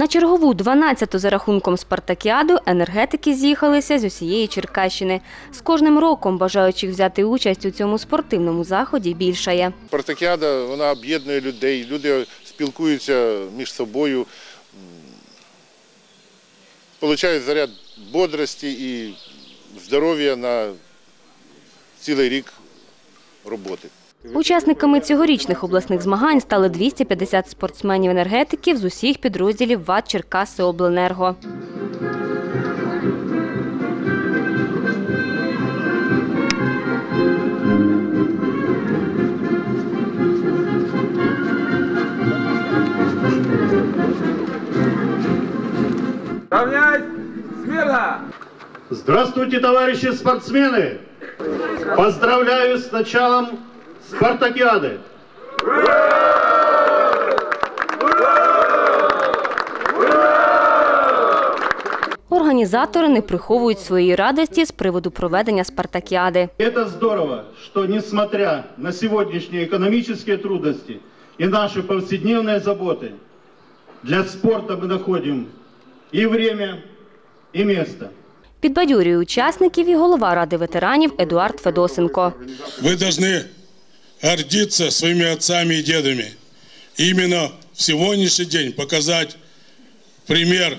На чергову 12-ту за рахунком спартакіаду енергетики з'їхалися з усієї Черкащини. З кожним роком бажаючих взяти участь у цьому спортивному заході більшає. Спартакіада вона об'єднує людей, люди спілкуються між собою, получають заряд бодрості і здоров'я на цілий рік роботи. Учасниками цьогорічних обласних змагань стали 250 спортсменів-енергетиків з усіх підрозділів ВАД Черкаси Обленерго. Равнять! Смирно! Здравствуйте, товарищи спортсмены! Поздравляю с началом спартакиады! Організатори не приховують своєї радості з приводу проведення спартакіади. Это здорово, что несмотря на сегодняшние экономические трудности и наши повседневные заботы, для спорта мы находим и время, и место. Підбадьорює учасників і голова ради ветеранів Едуард Федосенко. Вы должны гордиться своими отцами и дедами. Именно в сегодняшний день показать пример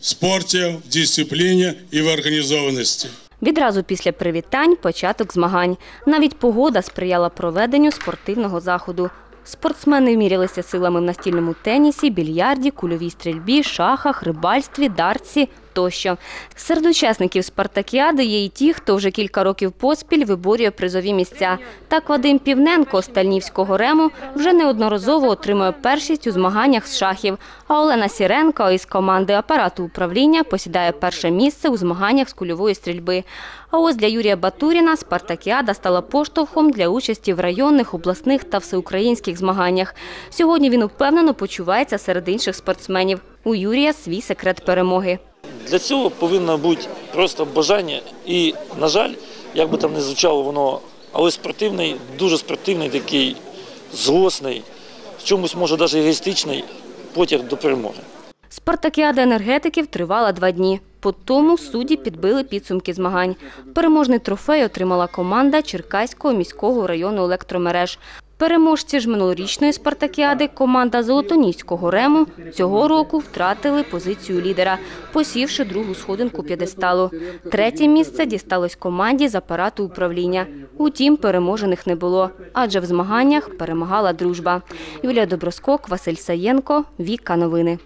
в спорте, в дисциплине и в организованности. Відразу після привітань початок змагань. Навіть погода сприяла проведенню спортивного заходу. Спортсмени мірялися силами в настільному тенісі, більярді, кульовій стрільбі, шахах, рибальстві, дартсі тощо. Серед учасників спартакіади є і ті, хто вже кілька років поспіль виборює призові місця. Так Вадим Півненко з Тальнівського рему вже неодноразово отримує першість у змаганнях з шахів. А Олена Сіренко із команди апарату управління посідає перше місце у змаганнях з кульової стрільби. А ось для Юрія Батуріна спартакіада стала поштовхом для участі в районних, обласних та всеукраїнських змаганнях. Сьогодні він упевнено почувається серед інших спортсменів. У Юрія свій секрет перемоги. Для цього повинно бути просто бажання і, на жаль, як би там не звучало воно, але спортивний, дуже спортивний такий, злосний, в чомусь може навіть егоїстичний потяг до перемоги. Спартакіада енергетиків тривала два дні. По тому судді підбили підсумки змагань. Переможний трофей отримала команда Черкаського міського району електромереж. Переможці ж минулорічної спартакіади команда Золотоніського рему цього року втратили позицію лідера, посівши другу сходинку п'єдесталу. Третє місце дісталось команді з апарату управління. Утім, переможених не було, адже в змаганнях перемагала дружба. Юлія Доброскок, Василь Саєнко, Віка Новини.